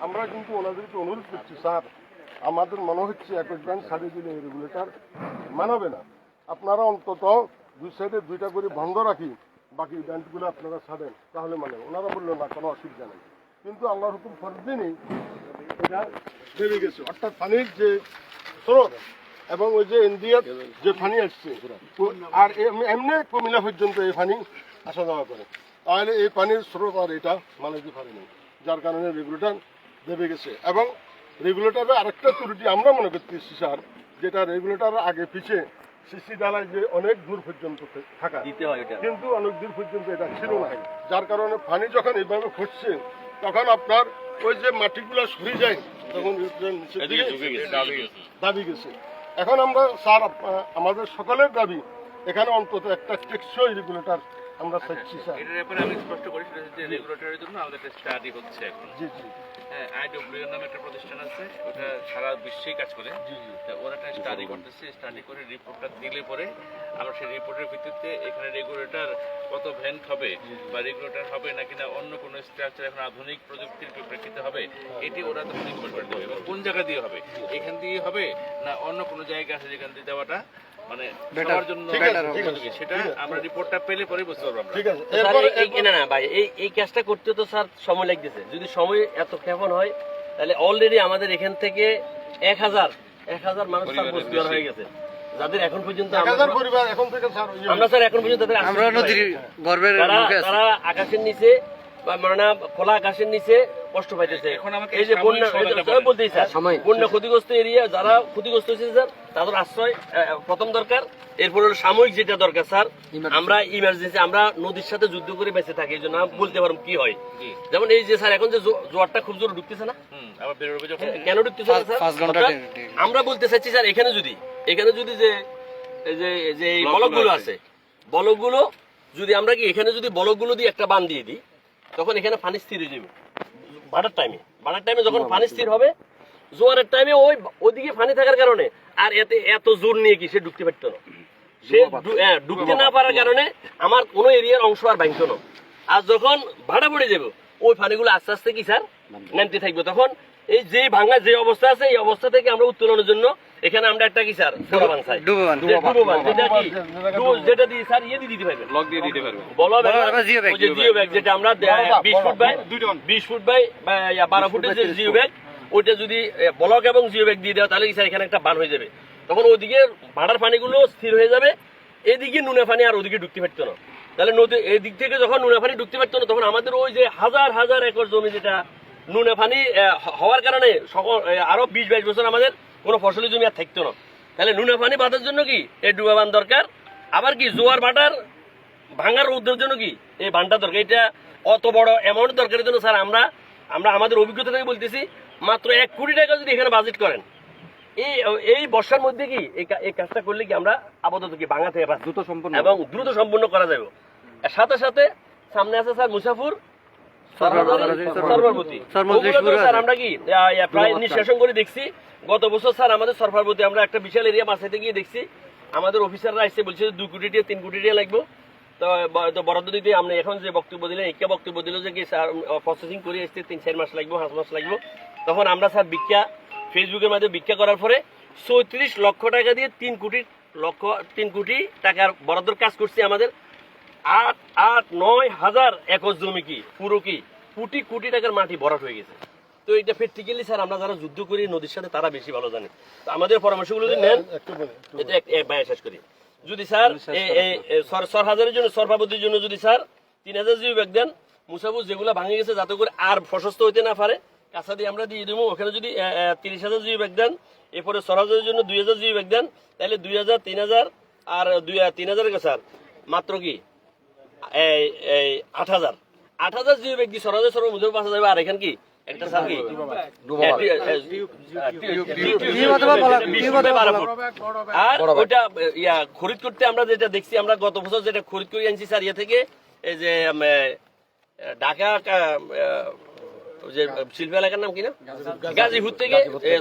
আমরা কিন্তু ওনাদেরকে অনুরোধ করছি, স্যার, আমাদের মনে হচ্ছে একই ব্যাংক ছাড়িয়ে দিলে রেগুলেটর মানাবে না। আপনারা অন্তত দুই সাইডে দুইটা করে বন্ধ রাখি, বাকি ব্যাংকগুলো আপনারা ছাড়েন, তাহলে মানে ওনারা বলল না, কোনো অসুবিধা নেই। কিন্তু আল্লাহর হুকুম ফরদিনই এটা বেড়ে গেছে। অর্থাৎ পানির যে স্রোত এবং ওই যে ইন্ডিয়ার যে পানি আসছে আর এম- এমনি কুমিল্লা পর্যন্ত এই ফানি আসা যাওয়া করে। তাহলে এই পানির স্রোত আর এটা মানাতে পারেনি, যার কারণে রেগুলেটর দেবে গেছে। এবং রেগুলেটরের আরেকটা ত্রুটি আমরা মনে করতেছি স্যার যেটা রেগুলেটর আগে পিছে সিসি ডালায় যে অনেক দূর পর্যন্ত থাকা। দিতে হয় ওটা কিন্তু অনেক দূর পর্যন্ত এটা ছিল না। যার কারণে পানি যখন এইভাবে ফুটছে তখন আপনার ওই যে মাটিগুলো সরে যায় তখন এটা দাবি গেছে। এখন আমরা স্যার আমাদের সকলের দাবি এখানে অন্তত একটা টেকসই রেগুলেটর আমরা চাইছি স্যার। এটার ব্যাপারে আমি স্পষ্ট করি সেটা হচ্ছে রেগুলেটরের জন্য আমাদের একটা স্টাডি হচ্ছে এখন। জি জি। হ্যাঁ আইডব্লিউ নামে একটা প্রতিষ্ঠান আছে ওটা সারা বিশ্বেই কাজ করে। জি জি। তা ওরা একটা স্টাডি করতেছে স্টাডি করে রিপোর্টটা দিলে পরে আমরা সেই রিপোর্টের ভিত্তিতে এখানে রেগুলেটর কত ভ্যান্ট হবে বা রেগুলেটর হবে নাকি না অন্য কোনো স্ট্রাকচার এখন আধুনিক প্রযুক্তির প্রেক্ষিতে হবে এটি ওরা তখন রিকমেন্ড করে দেবে। এবং কোন জায়গা দিয়ে হবে? এখান দিয়ে হবে না অন্য কোনো জায়গা আছে যেখান দিয়ে দেওয়াটা? মানে সবার জন্য ঠিক আছে, ঠিক আছে, উপযোগী। সেটা আমরা রিপোর্টটা পেলে পরে বুঝতে পারব আমরা। ঠিক আছে। এই- এই না না ভাই এই এই কাজটা করতে তো স্যার সময় লাগতেছে। যদি সময় এত ক্ষেপণ হয় তাহলে অলরেডি আমাদের এখান থেকে এক হাজার এক হাজার মানুষ স্যার হয়ে গেছে। যাদের এখন পর্যন্ত আমরা- স্যার ইয়ে আমরা স্যার এখন পর্যন্ত তাদের আমরা নদীর গর্বের তারা মুখে আছি। তারা আকাশের নিচে বা মানে খোলা আকাশের নিচে কষ্ট পাইতেছে। এই যে বন্যা। বন্যা ক্ষতিগ্রস্ত এরিয়া যারা ক্ষতিগ্রস্ত হয়েছে স্যার তাদের আশ্রয় প্রথম দরকার। এরপর হলো সাময়িক যেটা দরকার স্যার আমরা ইমার্জেন্সি আমরা নদীর সাথে যুদ্ধ করে বেঁচে থাকি এই জন্য বলতে পারব কি হয়। যেমন এই যে স্যার এখন যে জোয়ারটা খুব জোরে ঢুকতেছে না? যখন। কেন ঢুকতেছে না স্যার? আমরা বলতে চাচ্ছি স্যার এখানে যদি এখানে যদি যে যে বলকগুলো আছে। আছে বলকগুলো যদি আমরা কি এখানে যদি বলকগুলো দিয়ে একটা বান দিয়ে দিই তখন এখানে পানি স্থির হয়ে যাবে। বাড়ার টাইমে বাড়ার টাইমে যখন পানি স্থির হবে জোয়ারের টাইমে ওই ওদিকে পানি থাকার কারণে আর এতে এত জোর নিয়ে কি সে ঢুকতে পারতো না? সে হ্যাঁ, ঢুকতে না পারার কারণে আমার কোনো এরিয়ার অংশ আর ভাঙতো না। আর যখন ভাড়া পড়ে যাবে ওই পানিগুলো আস্তে আস্তে কি স্যার নামতে থাকবে। তখন এই যে ভাঙা যে অবস্থা আছে এই অবস্থা থেকে আমরা উত্তোলনের জন্য এখানে আমরা একটা কি স্যার যেটা দিয়ে স্যার ইয়ে দিয়ে দিতে পারবেন। ব্লক দিয়ে দিতে পারবে বলো জিও ব্যাগ। যেটা আমরা বিশ ফুট বাই বিশ ফুট বাই বারো ফুটের যে জিও ব্যাগ ওইটা যদি ব্লক এবং জিও ব্যাগ দিয়ে দেওয়া তাহলে স্যার এখানে একটা বান হয়ে যাবে? তখন ওদিকে ভাড়ার পানিগুলো স্থির হয়ে যাবে, এদিকে নুনে পানি আর ওদিকে ঢুকতে পারতো না। তাহলে নদী, এদিক থেকে যখন নুনে পানি ঢুকতে পারতো না, তখন আমাদের ওই যে হাজার হাজার একর জমি যেটা নুনে পানি হওয়ার কারণে সকল আরও বিশ বাইশ বছর আমাদের কোনো ফসলি জমি আর থাকতো না। তাহলে নুনে পানি বাঁধার জন্য কি এই ডুবাবান দরকার? আবার কি জোয়ার ভাটার ভাঙার রোধের জন্য কি এই বানটা দরকার? এটা অত বড় অ্যামাউন্ট দরকারের জন্য স্যার আমরা আমরা আমাদের অভিজ্ঞতা থেকে বলতেছি মাত্র এক কোটি টাকা যদি এখানে বাজেট করেন। এই এই বর্ষার মধ্যে কি এই কাজটা করলে কি আমরা আপাতত কি থেকে দ্রুত সম্পন্ন এবং দ্রুত সম্পূর্ণ করা যাবে। সাথে সাথে সামনে আছে স্যার মুসাফুর আমরা কি প্রায় নিঃশ্বাসন করে দেখছি। গত বছর স্যার আমাদের সরফারপতি আমরা একটা বিশাল এরিয়া গিয়ে দেখছি। আমাদের অফিসাররা এসে বলছে দুই কোটি তিন কোটি লাগবে। তো ব- তো বরাদ্দ দিতে আপনি এখন যে বক্তব্য দিলেন বক্তব্য দিল যে কি স্যার প্রসেসিং করে এসছে তিন চার মাস লাগবে পাঁচ মাস লাগবে। তখন আমরা স্যার ভিক্ষা ফেসবুকের মাধ্যমে ভিক্ষা করার পরে চৌত্রিশ লক্ষ টাকা দিয়ে তিন কোটি লক্ষ তিন কোটি টাকার বরাদ্দর কাজ করছি আমাদের। আট আট নয় হাজার একর জমি কি পুরো কি কোটি কোটি টাকার মাটি ভরাট হয়ে গেছে। তো এটা প্র্যাকটিক্যালি স্যার আমরা যারা যুদ্ধ করি নদীর সাথে তারা বেশি ভালো জানে। তো আমাদের পরামর্শগুলো যদি নেন এটা শেষ করি। যদি স্যার সর হাজারের জন্য সরফাবতির জন্য যদি স্যার তিন হাজার জিবি ব্যাগ দেন মুসাফুজ যেগুলো ভাঙে গেছে যাতে করে আর প্রশস্ত হইতে না পারে কাঁচা দিয়ে আমরা দিয়ে দেবো ওখানে যদি তিরিশ হাজার জিবি ব্যাগ দেন এরপরে সর হাজারের জন্য দুই হাজার জিবি ব্যাগ দেন তাহলে দুই হাজার তিন হাজার আর দুই তিন হাজারের স্যার মাত্র কি এই এই আট হাজার আট হাজার জিবি ব্যাগ দিয়ে সর হাজার সর মুজব পাঁচ হাজার আর এখানে কি একটা স্যার কি হ্যাঁ, টি- এ, টি- টি- টিউব অথবা বলা- বিশ টিউব ফুট বাই অথবা বারো বলা- ফুট। আর ওটা ইয়া খরিদ করতে আমরা যেটা দেখছি আমরা গত বছর যেটা খরিদ করে আনছি স্যার ইয়ে থেকে এই যে উম, ঢাকা যে শিল্প এলাকার নাম কি না? গাজীপুর থেকে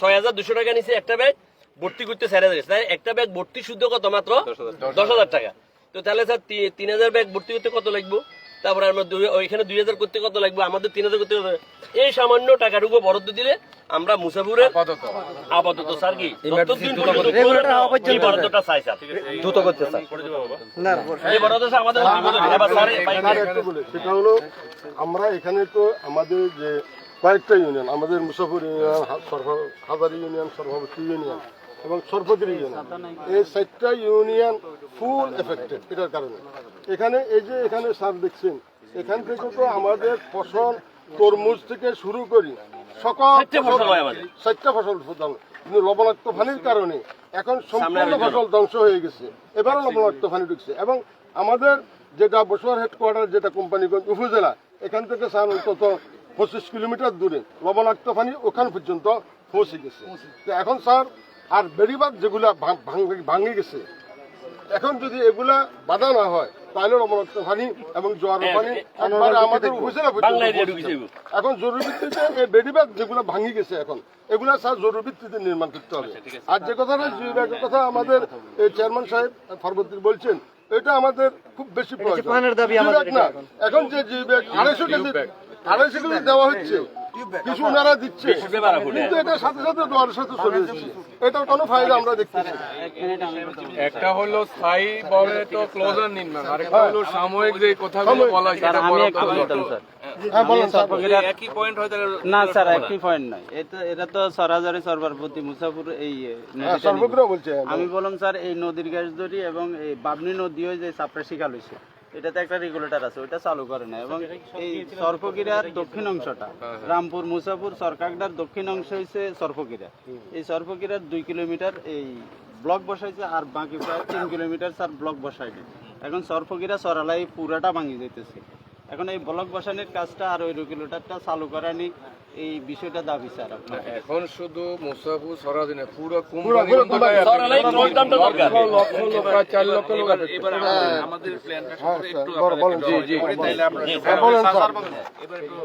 ছয় হাজার দুশো টাকা নিছে একটা ব্যাগ ভর্তি করতে স্যার হাজার তাই একটা ব্যাগ ভর্তি শুদ্ধ কত মাত্র? দশ হাজার। টাকা। তো তাহলে স্যার তিন হাজার ব্যাগ ভর্তি করতে কত লাগবে? তারপরে আমরা ওইখানে দুই হাজার করতে কত লাগবে? আমাদের তিন হাজার করতে কত এই সামান্য টাকাটুকু বরাদ্দ দিলে আমরা মুসাফুরের আপাতত। স্যার কি? বরাদ্দটা চাই স্যার। দ্রুত করতে স্যার। এই বরাদ্দ আমাদের সেটা হলো আমরা এখানে তো আমাদের যে কয়েকটা ইউনিয়ন আমাদের মুসাফুর ইউনিয়ন সর্ব- হাজারি ইউনিয়ন সর্ববর্তী ইউনিয়ন এবং সর্বদিরি ইউনিয়ন এই চারটা ইউনিয়ন ফুল এফেক্টেড এটার কারণে। এখানে এই যে এখানে সার দেখছেন এখান থেকে তো আমাদের ফসল তরমুজ থেকে শুরু করি সকল চারটে ফসল কিন্তু লবণাক্ত পানির কারণে এখন সম্পূর্ণ ফসল ধ্বংস হয়ে গেছে। এবারও লবণাক্ত পানি ঢুকছে এবং আমাদের যেটা বসুয়ার হেডকোয়ার্টার যেটা কোম্পানিগঞ্জ উপজেলা এখান থেকে স্যার অন্তত পঁচিশ কিলোমিটার দূরে লবণাক্ত পানি ওখান পর্যন্ত পৌঁছে গেছে। তো এখন স্যার আর বেড়িবাদ যেগুলা ভাঙ- ভাঙ- ভাঙে গেছে এখন যদি এগুলা বাধা না হয় তাহলে পানি এবং জোয়ার পানি আমাদের উপজেলা। এখন জরুরি ভিত্তিতে এই যেগুলো ভাঙি গেছে এখন এগুলা স্যার জরুরি ভিত্তিতে নির্মাণ করতে হবে। আর যে কথাটা জিব্যাগের কথা আমাদের চেয়ারম্যান সাহেব ফরবর্তী বলছেন এটা আমাদের খুব বেশি প্রয়োজন। এখন? যে আড়াইশো কেজি আড়াইশো কেজি দেওয়া হচ্ছে কিছু ওনারা দিচ্ছে। কিন্তু এটা সাথে সাথে দেওয়ার সাথে চলে যাচ্ছে এটার কোনো ফায়দা আমরা দেখতেছি একটা হলো স্থায়ী বলে তো ক্লোজার নির্মাণ আরেকটা হলো সাময়িক যে কথাগুলো বলা হয় সেটা আমি বড় স্যার। হ্যাঁ বলেন স্যার। একই পয়েন্ট হয়তো না স্যার একই পয়েন্ট নয়। এটা এটা তো সরাসরি সর্বারপতি মুসাফুর এই এ, হ্যাঁ, নদীটা সর্বগ্র নিয়ে। বলছে আমি বললাম স্যার এই নদীর গ্যাস ধরি এবং এই বাবনি নদীও যে চাপড়া শিকাল হয়েছে। এটাতে একটা রেগুলেটর আছে ওটা চালু করে না। এবং এই সর্পগিরার দক্ষিণ অংশটা, রামপুর মুসাফুর সরকারডার দক্ষিণ অংশ হয়েছে সর্পগিরা। এই সর্পগিরার দুই কিলোমিটার এই ব্লক বসাইছে আর বাকি প্রায় তিন কিলোমিটার স্যার ব্লক বসাইছে এখন সর্পগিরা সরালাই পুরাটা ভাঙি যাইতেছে। এখন এই ব্লক বসানোর কাজটা আর ওই রেগুলেটরটা চালু করানি এই বিষয়টা দাবি স্যার আপনার। এখন শুধু মুসাফু সরাদিনে পুরো পুরো কোম্পানি। সরালাই ক্রসডাউনটা দরকার। লক্ষ লোক প্রায় চার লক্ষ লোক এবার এবার আমাদের- আমাদের প্ল্যানটা হ্যাঁ, সম্পর্কে একটু স্যার, বল- বলেন, আপনাদের জি, জি। একটু তাইলে আমরা হ্যাঁ, বলেন স্যার। এবার একটু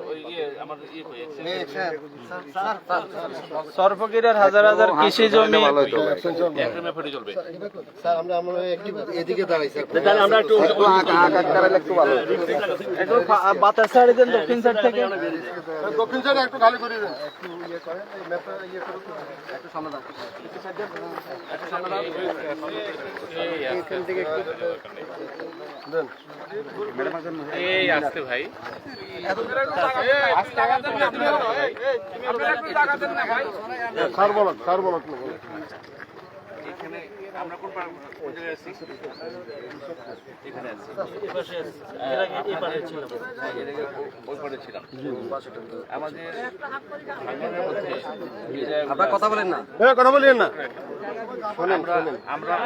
ইয়ে ইয়ে একটু সর্বগিরার হাজার হাজার কৃষি জমি একদমই ফেটে চলবে তাহলে আমরা একটু একটু ফা- বাতাস ছাড়ি দেন দক্ষিণ সাইড থেকে দক্ষিণ সাইডে একটু খালি করে দেন দেন এই আসতে ভাই স্যার বলক স্যার বলক না বলক। এখানে আমরা কোন কোন জায়গায় আছি? এখানে আছি। ওই পারে ছিলাম। আমাদের ভাঙনের মধ্যে আপনার কথা বলেন না। এ, কথা বলিয়েন না।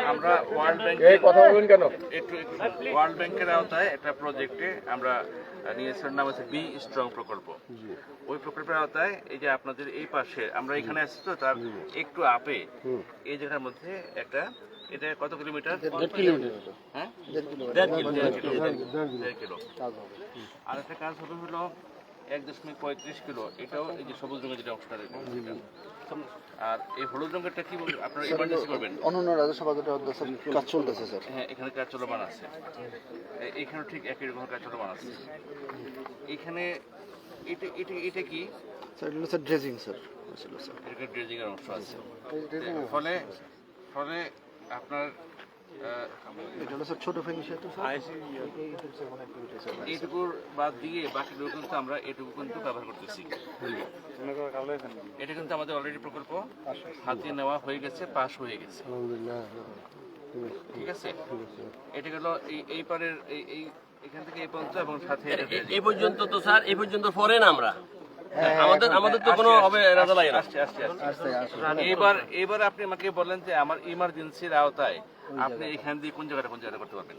আমরা ওয়ার্ল্ড ব্যাংক এই কথা বলবেন কেন? একটু একটু ওয়ার্ল্ড ব্যাংকের আওতায় একটা প্রজেক্টে আমরা নিয়েছিলাম নাম হচ্ছে বি স্ট্রং প্রকল্প। ওই প্রকল্পের আওতায় এই যে আপনাদের এই পাশে আমরা এখানে আসছি তো তার একটু আপে এই জায়গার মধ্যে একটা এটা কত কিলোমিটার? হ্যাঁ? কিলো। আর একটা কাজ হবে হলো এক দশমিক পঁয়ত্রিশ কিলো এটাও এই যে সবুজ রঙের যেটা অংশটা আর এই হলুদ রঙেরটা কি বলবেন? আপনারা ইমার্জেন্সি করবেন? অন্যান্য রাজস্ব বাজেটের কাজ চলতেছে স্যার। হ্যাঁ এখানে কাজ চলমান আছে। এ- এখানেও ঠিক একই রকম কাজ চলমান আছে। এখানে এটা এটা এটা কি? Sir sir dredging sir. এটা ড্রেজিং এর অংশ আছে। ফলে ফলে আপনার আহ, এটা হলো স্যার। ছোট এইটুকুর বাদ দিয়ে বাকিগুলো কিন্তু আমরা এটুকু কিন্তু ব্যবহার করতেছি। এটা কিন্তু আমাদের অলরেডি প্রকল্প। হাতিয়ে নেওয়া হয়ে গেছে পাস হয়ে গেছে। ঠিক আছে? এটা গেল এই এই পারের এই এই এখান থেকে এই পর্যন্ত এবং সাথে এই পর্যন্ত তো স্যার এই পর্যন্ত ফরেন আমরা? আমাদের আমাদের তো কোনো হবে রাজা লাগে না। আসছে আসছে আসছে। এবার এবার আপনি আমাকে বললেন যে আমার ইমার্জেন্সির আওতায় আপনি এখান দিয়ে কোন জায়গাটা কোন জায়গাটা করতে পারবেন?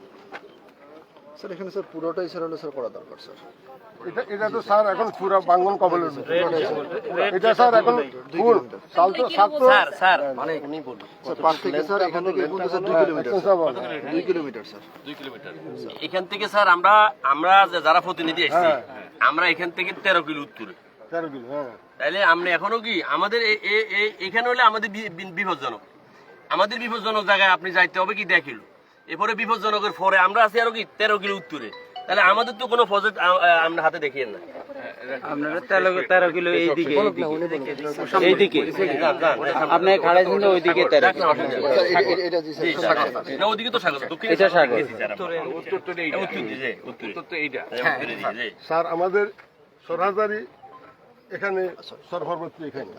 স্যার এখানে স্যার পুরোটাই স্যার হলো স্যার করা দরকার স্যার। এটা এটা তো স্যার এখন পুরো বাঙ্গন কবলের এটা স্যার এখন ফুল সাল তো সাত তো স্যার স্যার স্যার পাশ থেকে স্যার এখান থেকে স্যার দুই কিলোমিটার। স্যার। বলেন। দুই কিলোমিটার স্যার। দুই কিলোমিটার এখান থেকে স্যার আমরা আমরা যে- যারা প্রতিনিধি আসছি আমরা এখান থেকে তেরো কিলো উত্তরে। তেরো কিলো হ্যাঁ। তাইলে আমরা এখনও কি আমাদের এখানে হলে আমাদের বিপজ্জনক। আমাদের বিপজ্জনক জায়গায় আপনি যাইতে হবে কি দেখিল। এরপরে বিপজ্জনকের পরে আমরা আছি আরও কি তেরো কিলো উত্তরে। তাহলে আমাদের তো কোনো প্রজেক্ট আমরা হাতে দেখিয়ে না। আপনারা তেরো তেরো কিলো এইদিকে এইদিকে। আপনি খাড়াইছেন যে ওইদিকে তেরো স্যার না তো এটা আমাদের সরহাজারি এখানে সরফরবর্তী এখানে।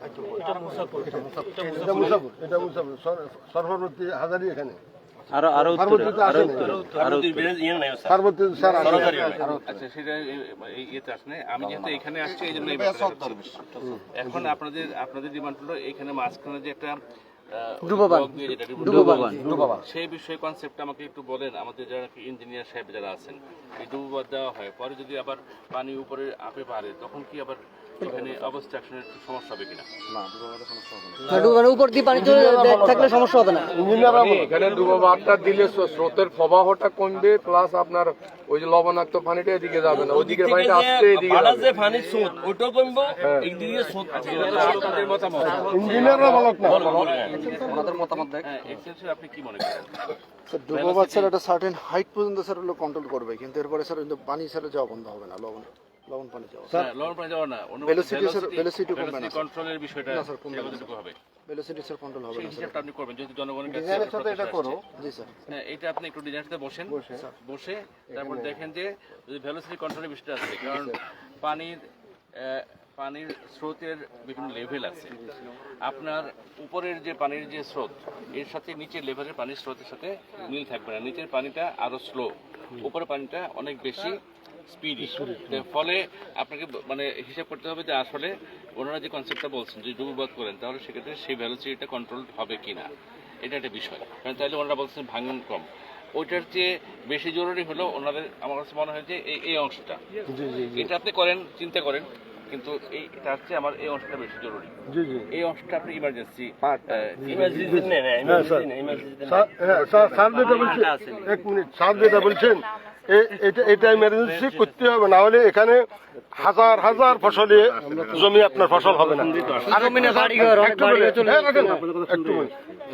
এটা মুসাফর এটা মুসাফর। সর- সরফরবর্তী হাজারি এখানে। আরও আরও উত্তরে আরও উত্তরে আরও উত্তরে। ইয়ে নাই স্যার। পার্বতী স্যার সরকারি আচ্ছা সেটা ইয়েতে আসলে আমি যেহেতু এখানে আসছি আপনাদের আপনাদের ডিমান্ড হলো এখানে মাঝখানে যে একটা। সেই বিষয়ে কনসেপ্ট আমাকে একটু বলেন। আমাদের যারা ইঞ্জিনিয়ার সাহেব যারা আছেন এই ডুবোবাদ দেওয়া হয়। পরে যদি আবার পানি উপরে আপে বাড়ে তখন কি আবার এখানে অবস্ট্রাকশনের সমস্যা হবে কিনা। মানে উপর দিয়ে পানি চলে থাকলে সমস্যা হবে না। এখানে ডুবো দিলে স্রোতের প্রবাহটা কমবে প্লাস আপনার ওই যে লবণাক্ত পানিটা এদিকে যাবে না। ওইদিকে পানিটা আসছে এদিকে যাবে। যে পানির স্রোত ওটাও কমবো একদিকে স্রোত আপনাদের মতামত? ইঞ্জিনিয়াররা বলক না। হ্যাঁ এক্সেলসিয়ার আপনি কি মনে করেন? স্যার স্যার একটা সার্টেন হাইট পর্যন্ত স্যার হলো কন্ট্রোল করবে কিন্তু এরপরে স্যার কিন্তু পানি স্যার যাওয়া বন্ধ হবে না লবণ। লবণ পানি যাওয়া। হ্যাঁ, লবণ পানি যাওয়া না অন্য Velocity, sir, velocity কমবে না, কন্ট্রোলের বিষয়টা না, sir, কমবে না, হবে? ভেলোসিটি স্যার কন্ট্রোল হবে না স্যার। হিসাবটা আপনি করবেন যেহেতু জনগণের কাছে ডিজাইনের সাথে এটা করো। জি স্যার। হ্যাঁ এটা আপনি একটু ডিজাইনের সাথে বসেন। বসে তারপর দেখেন যে যদি ভেলোসিটি কন্ট্রোলের বিষয়টা আছে কারণ পানির আহ, পানির স্রোতের বিভিন্ন লেভেল আছে। আপনার উপরের যে পানির যে স্রোত এর সাথে নিচের লেভেলের পানির স্রোতের সাথে মিল থাকবে না। নিচের পানিটা আরও স্লো উপরের পানিটা অনেক বেশি স্পিডি ফলে আপনাকে মানে হিসাব করতে হবে যে আসলে ওনারা যে কনসেপ্টটা বলছেন যদি ডুবুবাদ করেন তাহলে সেক্ষেত্রে সেই ভ্যালোসিটিটা কন্ট্রোল হবে কিনা এটা একটা বিষয় কারণ তাহলে ওনারা বলছেন ভাঙন কম ওইটার চেয়ে বেশি জরুরি হলো ওনাদের আমার কাছে মনে হয় যে এই এই অংশটা এটা আপনি করেন চিন্তা করেন কিন্তু এই তার চেয়ে আমার এই অংশটা বেশি জরুরি জি জি এই অংশটা আপনি ইমার্জেন্সি ইমার্জেন্সি নেই না ইমার্জেন্সি নেই ইমার্জেন্সি স্যার হ্যাঁ, স্যার স্যার যেটা বলছেন এক মিনিট স্যার বলছেন এটা এটা ইমার্জেন্সি করতে হবে না হলে এখানে হাজার হাজার ফসলে জমি আপনার ফসল হবে না। একটু হ্যাঁ,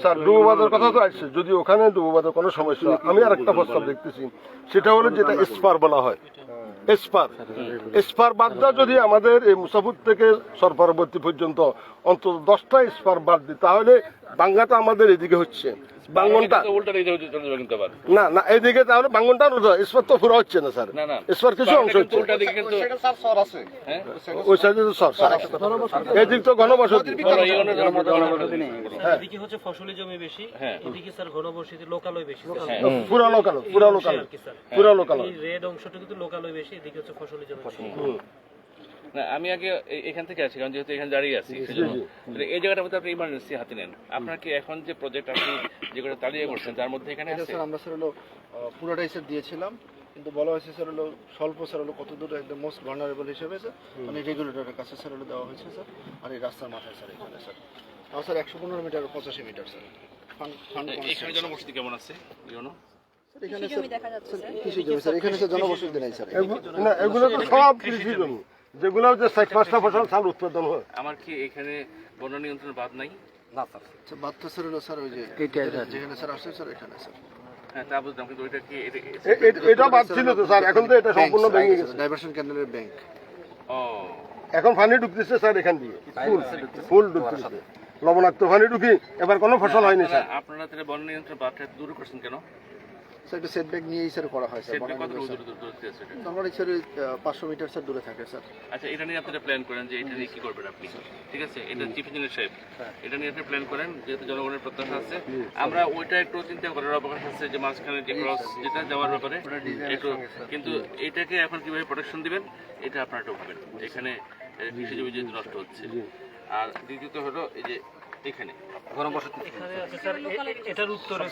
স্যার ডুবোবাদের কথা তো আসছে। যদি ওখানে ডুবোবাদের কোনো সমস্যা আমি আর একটা প্রস্তাব দেখতেছি। সেটা হলো যেটা স্পার বলা হয়। এসপার। এসপার বাদটা যদি আমাদের এই মুসাফুর থেকে সরপরবর্তী পর্যন্ত অন্তত দশটা স্পার বাদ দিই তাহলে বাঙ্গাটা আমাদের এদিকে হচ্ছে। বাঙ্গনটা। উল্টা দিকে চলে যাবে কিন্তু আবার। না না এইদিকে তাহলে বাঙ্গনটা স্পার তো পুরো হচ্ছে না স্যার। না না। কিছু অংশ হচ্ছে। উল্টা দিকে কিন্তু হ্যাঁ? ওই সাইডে তো সর স্যার। এদিক তো ঘনবসতি। অনুযায়ী এদিকে হচ্ছে ফসলি জমি বেশি হ্যাঁ। এদিকে স্যার ঘনবসতি লোকালয় বেশি পুরা লোকালো পুরা লোকালো পুরা লোকালো রেড অংশটা কিন্তু লোকালয় বেশি এদিকে হচ্ছে ফসলি জমি না আমি আগে এখান থেকে আছি কারণ যেহেতু এখানে দাঁড়িয়ে আছি সেজন্য এই জায়গাটার মধ্যে আপনি ইমার্জেন্সি হাতে নেন। আপনার কি এখন যে প্রজেক্ট আপনি যেগুলো তালিয়ে করছেন তার মধ্যে এখানে আছে? আমরা স্যার হলো পুরোটাই স্যার দিয়েছিলাম কিন্তু বলা হয়েছে স্যার হলো স্বল্প স্যার হলো কত দূর একদম মোস্ট ভার্নারেবল হিসেবে স্যার মানে রেগুলেটরের কাছে স্যার হলো দেওয়া হয়েছে স্যার আর এই রাস্তার মাথায় স্যার এখানে স্যার। আমার স্যার একশো পনেরো মিটার পঁচাশি মিটার স্যার। এখানে জনবসতি কেমন আছে ইউনো এখানে স্যার স্যার কৃষি জমি স্যার এখানে স্যার জনবসতি নেই স্যার। এগুলো তো সব কৃষি জমি। যেগুলো যে চার পাঁচটা ফসল চাল উৎপাদন হয়। আমার কি এখানে বন্য নিয়ন্ত্রণ বাদ নাই? না স্যার। বাদটা স্যার হলো স্যার ওই যে যেখানে স্যার আসছে স্যার এখানে স্যার। হ্যাঁ তা বুঝলাম কিন্তু ওইটা কি এটা- বাদ ছিল তো স্যার। এখন তো এটা সম্পূর্ণ ভেঙে গেছে। ডাইভারশন ক্যানেলের ব্যাংক ও। এখন পানি ঢুকতেছে স্যার এখান দিয়ে। ফুল ফুল ঢুকতেছে। লবণাক্ত পানি ঢুকি এবার কোনো ফসল হয়নি স্যার। আপনারা- তাহলে বন্য নিয়ন্ত্রণ বাদটা দূর করছেন কেন? স্যার একটা সেটব্যাক নিয়েই স্যার করা হয় স্যার সেটা কত স্যার পাঁচশো মিটার স্যার দূরে থাকে স্যার আচ্ছা এটা নিয়ে আপনারা প্ল্যান করেন যে এটা নিয়ে কি করবেন আপনি। ঠিক আছে? এটা চিফ ইঞ্জিনিয়ার সাহেব। এটা নিয়ে আপনি প্ল্যান করেন যেহেতু জনগণের প্রত্যাশা আছে। আমরা ওইটা একটু চিন্তা করার অবকাশ আছে যে মাঝখানে যে ক্রস যেটা যাওয়ার ব্যাপারে একটু কিন্তু এটাকে এখন কীভাবে প্রোটেকশন দিবেন এটা আপনারা একটু ভাবেন। এখানে কৃষি জমি যেহেতু নষ্ট হচ্ছে। আর দ্বিতীয়ত হলো এই যে এখানে এখানে আছে স্যার এ- এ- এটার উত্তরে